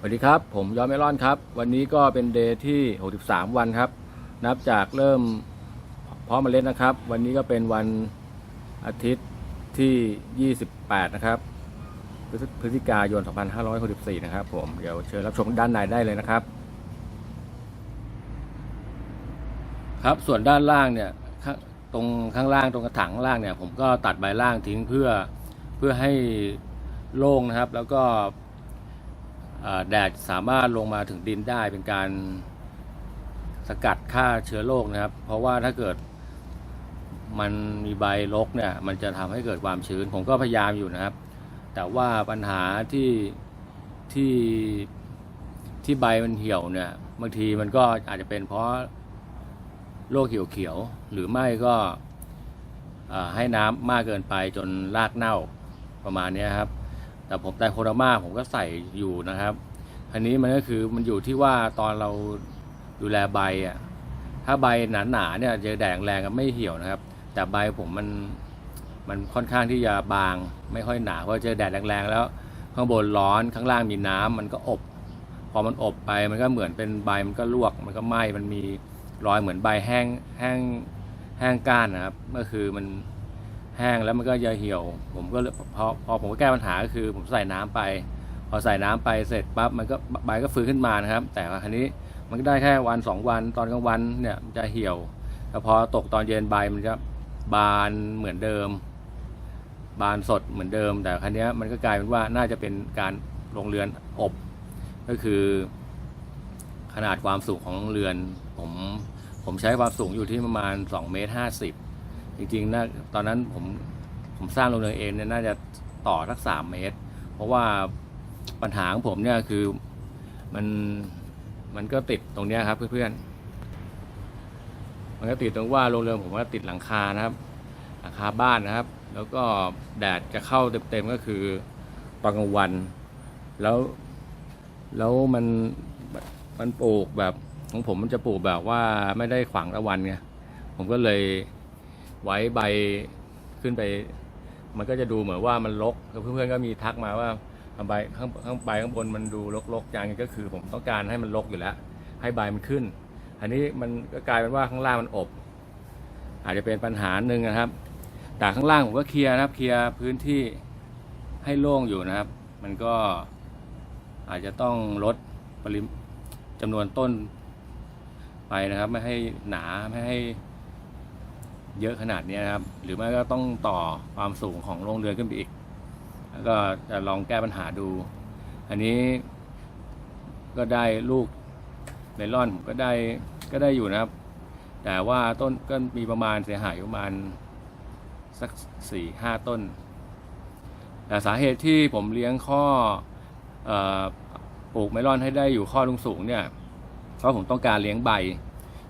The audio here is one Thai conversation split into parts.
สวัสดีครับ ผมยอมเมลอนครับ วันนี้ก็เป็นเดย์ที่ 63 วันครับ นับจากเริ่มเพาะเมล็ดนะครับ วันนี้ก็เป็นวันอาทิตย์ที่ 28 นะครับพฤศจิกายน 2564 นะครับ ผม เดี๋ยวเชิญรับชมด้านในได้เลยนะครับ ครับ ส่วนด้านล่างเนี่ย ตรงข้างล่างตรงกระถางล่างเนี่ย ผมก็ตัดใบล่างทิ้งเพื่อเพื่อให้โล่งนะครับ แล้วก็ แดดสามารถลงมาถึงดินได้เป็นการสกัดฆ่าเชื้อโรคนะครับ เพราะว่าถ้าเกิดมันมีใบรกเนี่ย มันจะทำให้เกิดความชื้น ผมก็พยายามอยู่นะครับ แต่ว่าปัญหาที่ที่ที่ใบมันเหี่ยวเนี่ย บางทีมันก็อาจจะเป็นเพราะโรคเขียวๆหรือไม่ก็ให้น้ำมากเกินไปจนรากเน่าประมาณนี้ครับ แต่ผมไตรโคโดามาผมก็ใส่อยู่นะครับอันนี้มันก็คือมันอยู่ที่ว่าตอนเราดูแลใบอะถ้าใบหนาๆเนี่ยเจอแดดแรงก็ไม่เหี่ยวนะครับ แต่ใบผมมันมันค่อนข้างที่จะบางไม่ค่อยหนาเพราะเจอแดดแรงๆแล้ว ข้างบนร้อนข้างล่างมีน้ำมันก็อบ พอมันอบไปมันก็เหมือนเป็นใบมันก็ลวก มันก็ไหม้มันมีรอยเหมือนใบแห้งแห้งแห้งก้านนะครับ ก็คือมัน แห้งแล้วมันก็จะเหี่ยว ผมก็เลยพอพอผมก็แก้ปัญหาก็คือ ผมใส่น้ำไป พอใส่น้ำไปเสร็จปั๊บมันก็ใบก็ฟื้นขึ้นมานะครับ แต่ว่าครั้นี้มันก็ได้แค่วันสองวันตอนกลางวันเนี่ยมันจะเหี่ยวแต่พอตกตอนเย็นใบมันจะบานเหมือนเดิม บานสดเหมือนเดิม แต่ครั้นี้มันก็กลายเป็นว่าน่าจะเป็นการลงเรือนอบ ก็คือ ขนาดความสูงของเรือน ผมผมใช้ความสูงอยู่ที่ประมาณ2เมตร50 จริงๆนะตอนนั้นผมผมสร้างโรงเรือนเองเนี่ยน่าจะต่อสักสามเมตร เพราะว่าปัญหาของผมเนี่ยคือมันมันก็ติดตรงเนี้ยครับเพื่อนๆ มันก็ติดตรงว่าโรงเรือนผมก็ติดหลังคานะครับ หลังคาบ้านนะครับ แล้วก็แดดจะเข้าเต็มๆก็คือตอนกลางวัน แล้วแล้วมันมันปลูกแบบของผมมันจะปลูกแบบว่าไม่ได้ขวางตะวันไงผมก็เลย ไว้ใบขึ้นไป มันก็จะดูเหมือนว่ามันรกเพื่อนๆก็มีทักมาว่าใบข้างข้างใบข้างบนมันดูรกๆจังก็คือ ผมต้องการให้มันรกอยู่แล้ว ให้ใบมันขึ้น อันนี้มันก็กลายเป็นว่าข้างล่างมันอบ อาจจะเป็นปัญหาหนึ่งนะครับ แต่ข้างล่างผมก็เคลียร์นะครับ เคลียร์พื้นที่ให้โล่งอยู่นะครับ มันก็อาจจะต้องลดปริมจำนวนต้นไปนะครับ ไม่ให้หนาไม่ให้ เยอะขนาดนี้นะครับ หรือไม่ก็ต้องต่อความสูงของโรงเรือนขึ้นไปอีก แล้วก็จะลองแก้ปัญหาดู อันนี้ก็ได้ลูกเมล่อนก็ได้ก็ได้อยู่นะครับ แต่ว่าต้นก็มีประมาณเสียหายประมาณสักสี่ห้าต้น แต่สาเหตุที่ผมเลี้ยงข้ออปลูกเมลอนให้ได้อยู่ข้อลงสูงเนี่ยเพราะผมต้องการเลี้ยงใบ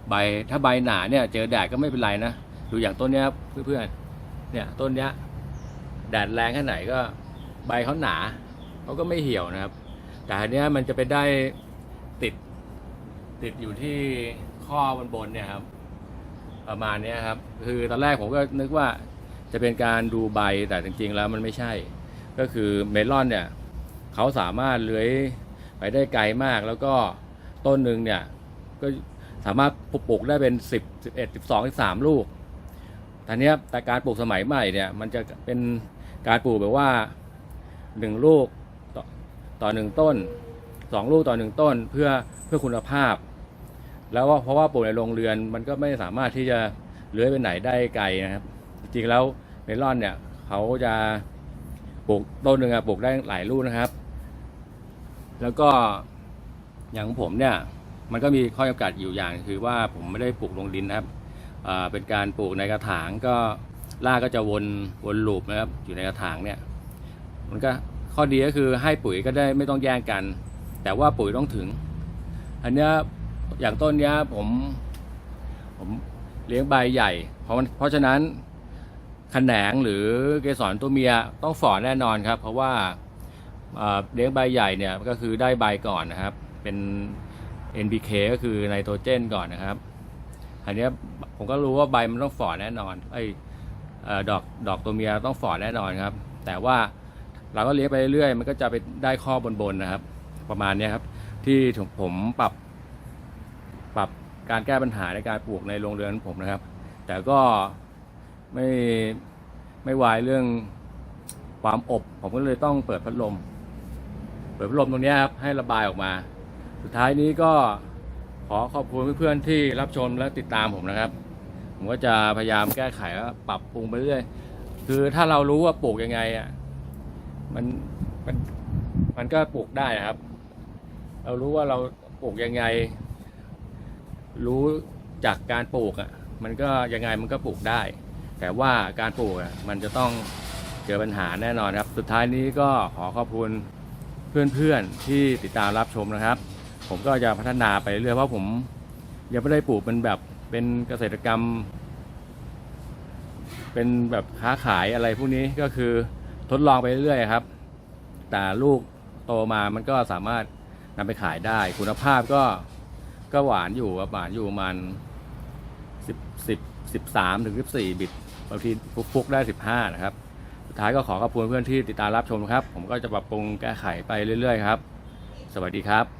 ใบถ้าใบหนาเนี่ยเจอแดดก็ไม่เป็นไรนะ ดูอย่างต้นเนี้ยครับเพื่อนๆเนี่ยต้นเนี้ยแดดแรงแค่ไหนก็ใบเขาหนาเขาก็ไม่เหี่ยวนะครับ แต่อันเนี้ยมันจะไปได้ติดติดอยู่ที่ข้อบนบนเนี่ยครับ ประมาณนี้ครับ คือตอนแรกผมก็นึกว่าจะเป็นการดูใบแต่จริง ๆ แล้วมันไม่ใช่ ก็คือเมลอนเนี่ยเขาสามารถเลื้อยไปได้ไกลมากแล้วก็ต้นหนึ่งเนี่ยก็สามารถปลูกได้เป็น 10 11 12 13 ลูก ตอนนี้แต่การปลูกสมัยใหม่เนี่ยมันจะเป็นการปลูกแบบว่าหนึ่งลูกต่อต่อหนึ่งต้นสองลูกต่อหนึ่งต้นเพื่อเพื่อคุณภาพ แล้วว่าเพราะว่าปลูกในโรงเรือนมันก็ไม่สามารถที่จะเลื้อยไปไหนได้ไกลนะครับ จริงๆแล้วเมลอนเนี่ยเขาจะปลูกต้นหนึ่งอะปลูกได้หลายลูกนะครับ แล้วก็อย่างผมเนี่ยมันก็มีข้อจำกัดอยู่อย่างคือว่าผมไม่ได้ปลูกลงดินนะครับ เป็นการปลูกในกระถางก็รากก็จะวนวนลูปนะครับอยู่ในกระถางเนี่ยมันก็ข้อดีก็คือให้ปุ๋ยก็ได้ไม่ต้องแย่งกัน แต่ว่าปุ๋ยต้องถึง อันนี้อย่างต้นนี้ผมผมเลี้ยงใบใหญ่ เพราะเพราะฉะนั้นขนงหรือเกสรตัวเมียต้องฝ่อแน่นอนครับ เพราะว่าเลี้ยงใบใหญ่เนี่ยก็คือได้ใบก่อนนะครับ เป็น NPK ก็คือไนโตรเจนก่อนนะครับ อันนี้ผมก็รู้ว่าใบมันต้องฝ่อแน่นอนไอ้เอ่อดอกดอกตัวเมียต้องฝ่อแน่นอนครับ แต่ว่าเราก็เลี้ยงไปเรื่อยๆมันก็จะไปได้ข้อบนๆนะครับ ประมาณนี้ครับ ที่ผมปรับปรับการแก้ปัญหาในการปลูกในโรงเรือนผมนะครับ แต่ก็ไม่ไม่วายเรื่องความอบ ผมก็เลยต้องเปิดพัดลม เปิดพัดลมตรงนี้ครับให้ระบายออกมา สุดท้ายนี้ก็ ขอขอบคุณเพื่อนๆที่รับชมและติดตามผมนะครับ ผมก็จะพยายามแก้ไขและปรับปรุงไปเรื่อยคือถ้าเรารู้ว่าปลูกยังไงอะมันมันมันก็ปลูกได้ครับ เรารู้ว่าเราปลูกยังไง รู้จากการปลูกอะ มันก็ยังไงมันก็ปลูกได้ แต่ว่าการปลูกอะมันจะต้องเจอปัญหาแน่นอนครับ สุดท้ายนี้ก็ขอขอบคุณเพื่อนๆที่ติดตามรับชมนะครับ ผมก็จะพัฒนาไปเรื่อยเพราะผมยังไม่ได้ปลูกเป็นแบบเป็นเกษตรกรรม เป็นแบบค้าขายอะไรพวกนี้ก็คือทดลองไปเรื่อยครับ แต่ลูกโตมามันก็สามารถนำไปขายได้ คุณภาพก็ก็หวานอยู่ครับหวานอยู่ประมาณสิบสิบสิบสามถึงสิบสี่บิตบางทีฟุกๆได้สิบห้านะครับสุดท้ายก็ขอขอบคุณเพื่อนที่ติดตามรับชมครับ ผมก็จะปรับปรุงแก้ไขไปเรื่อยๆครับ สวัสดีครับ